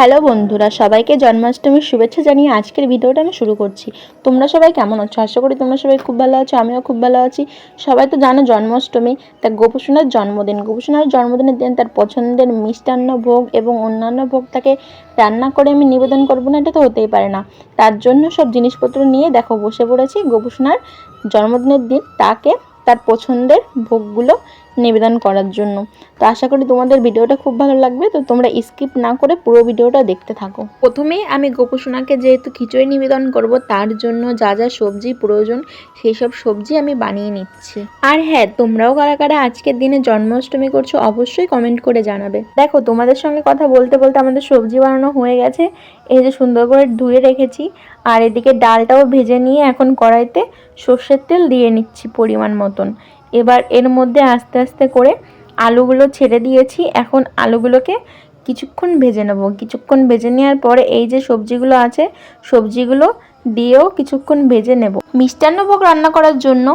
Hello বন্ধুরা, সবাইকে জন্মাষ্টমীর শুভেচ্ছা জানিয়ে আজকের ভিডিওটা আমি শুরু করছি। তোমরা সবাই কেমন আছো? আশা করি তোমরা সবাই খুব ভালো আছো, আমিও খুব ভালো আছি। সবাই তো জানো জন্মাষ্টমী, তা গোপুসোনার জন্মদিন। গোপুসোনার জন্মদিনের দিন তার পছন্দের মিষ্টান্ন ভোগ এবং অন্যান্য ভোগ তাকে রান্না করে আমি নিবেদন করব না, এটা তো হতেই পারে না। তার জন্য সব জিনিসপত্র নিয়ে দেখো, বসে পড়েছি গোপুসোনার জন্মদিনের দিন। তাকে তার পছন্দের ভোগগুলো নিবেদন করার জন্য। তো আশা করি তোমাদের ভিডিওটা খুব ভালো লাগবে। তো তোমরা স্কিপ না করে পুরো ভিডিওটা দেখতে থাকো। প্রথমেই আমি গোপুসোনাকে যেহেতু খিচুড়ি নিবেদন করব, তার জন্য যা যা সবজি প্রয়োজন, সেই সব সবজি আমি বানিয়ে নিচ্ছি। আর হ্যাঁ তোমরাও কারা কারা আজকের দিনে জন্মাষ্টমী করছ, অবশ্যই কমেন্ট করে জানাবে। দেখো, তোমাদের সঙ্গে কথা বলতে বলতে আমাদের সবজি বানানো হয়ে গেছে। এই যে সুন্দর করে ধুয়ে রেখেছি। আর এদিকে ডালটাও ভেজে নিয়ে এখন কড়াইতে সর্ষের তেল দিয়ে নিচ্ছি পরিমাণ মতন। এবার এর মধ্যে আস্তে আস্তে করে আলুগুলো ছেড়ে দিয়েছি। এখন আলুগুলোকে কিছুক্ষণ ভেজে নেব। কিছুক্ষণ ভেজে নেওয়ার পরে এই যে সবজিগুলো আছে, সবজিগুলো দিয়েও কিছুক্ষণ ভেজে নেব। মিষ্টান্ন ভোগ রান্না করার জন্য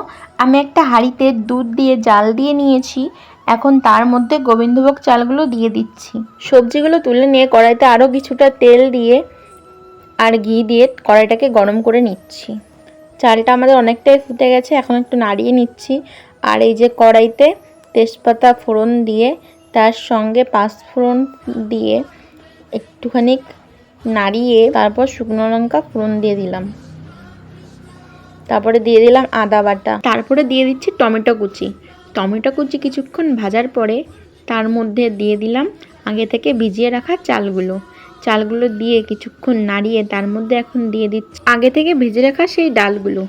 আমি একটা হাঁড়িতে দুধ দিয়ে জাল দিয়ে নিয়েছি। এখন তার মধ্যে গোবিন্দভোগ চালগুলো দিয়ে দিচ্ছি। সবজিগুলো তুলে নিয়ে কড়াইতে আরও কিছুটা তেল দিয়ে আর ঘি দিয়ে কড়াইটাকে গরম করে নিচ্ছি। চালটা আমাদের অনেকটাই ফুটে গেছে, এখন একটু নাড়িয়ে নিচ্ছি। আর এই যে কড়াইতে তেজপাতা ফোড়ন দিয়ে, তার সঙ্গে পাঁচফোড়ন দিয়ে একটুখানি নাড়িয়ে তারপর শুকনো লঙ্কা ফোড়ন দিয়ে দিলাম। তারপরে দিয়ে দিলাম আদা বাটা। তারপরে দিয়ে দিচ্ছি টমেটো কুচি। টমেটো কুচি কিছুক্ষণ ভাজার পরে তার মধ্যে দিয়ে দিলাম আগে থেকে ভিজিয়ে রাখা চালগুলো। চালগুলো দিয়ে কিছুক্ষণ নাড়িয়ে তার মধ্যে এখন দিয়ে দিচ্ছি। আগে থেকে ভেজে রাখা সেই ডালগুলো।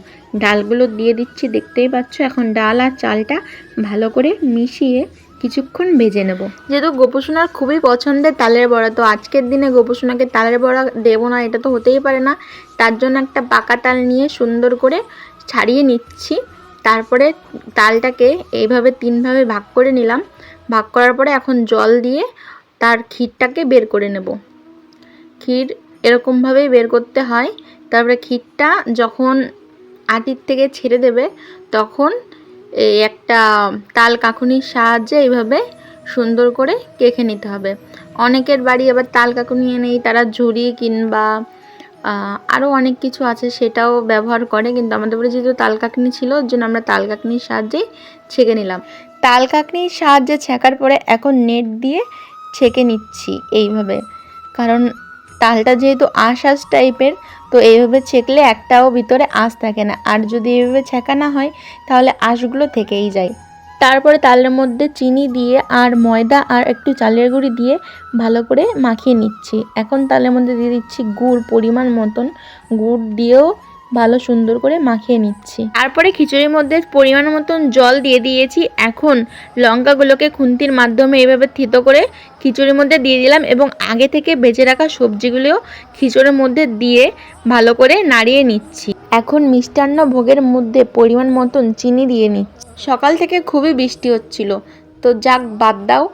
ডালগুলো দিয়ে দিচ্ছি, দেখতেই পাচ্ছ এখন ডাল আর চালটা ভালো করে মিশিয়ে কিছুক্ষণ ভেজে নেব। যেহেতু গোপুসোনার খুবই পছন্দের তালের বড়া, তো আজকের দিনে গোপুসোনাকে তালের বড়া দেবো না, এটা তো হতেই পারে না। তার জন্য একটা পাকা তাল নিয়ে সুন্দর করে ছাড়িয়ে নিচ্ছি। তারপরে তালটাকে এইভাবে তিনভাবে ভাগ করে নিলাম। ভাগ করার পরে এখন জল দিয়ে তার ক্ষীরটাকে বের করে নেব। ক্ষীর এরকমভাবেই বের করতে হয়। তারপরে ক্ষীরটা যখন আটির থেকে ছেড়ে দেবে, তখন এই একটা তাল কাকুনির সাহায্যে এইভাবে সুন্দর করে কেখে নিতে হবে। অনেকের বাড়ি আবার তাল কাকুনি নেই তারা ঝুড়ি কিংবা আরও অনেক কিছু আছে সেটাও ব্যবহার করে, কিন্তু আমাদের বাড়ি যেহেতু তাল কাকনি ছিল, ওর জন্য আমরা তাল কাকনির সাহায্যেই ছেঁকে নিলাম। তাল কাকনির সাহায্যে ছেঁকার পরে এখন নেট দিয়ে ছেঁকে নিচ্ছি এইভাবে, কারণ তালটা যেহেতু আঁশ আঁশ টাইপের, তো এইভাবে ছেঁকলে একটাও ভিতরে আঁশ থাকে না। আর যদি এইভাবে ছেঁকা না হয়, তাহলে আঁশগুলো থেকেই যায়। তারপরে তালের মধ্যে চিনি দিয়ে আর ময়দা আর একটু চালের গুঁড়ি দিয়ে ভালো করে মাখিয়ে নিচ্ছি। এখন তালের মধ্যে দিয়ে দিচ্ছি গুড়, পরিমাণ মতন গুড় দিয়েও ভালো সুন্দর করে মাখিয়ে নিচ্ছি। তারপরে খিচুড়ির মধ্যে পরিমাণ মতন জল দিয়ে দিয়েছি। এখন লঙ্কাগুলোকে খুন্তির মাধ্যমে এভাবে থিতো করে খিচুড়ির মধ্যে দিয়ে দিলাম এবং আগে থেকে বেঁচে রাখা সবজিগুলোও খিচুড়ির মধ্যে দিয়ে ভালো করে নাড়িয়ে নিচ্ছি। এখন মিষ্টান্ন ভোগের মধ্যে পরিমাণ মতন চিনি দিয়ে নিচ্ছি। সকাল থেকে খুবই বৃষ্টি হচ্ছিল। তো যাক, বাদ দাও।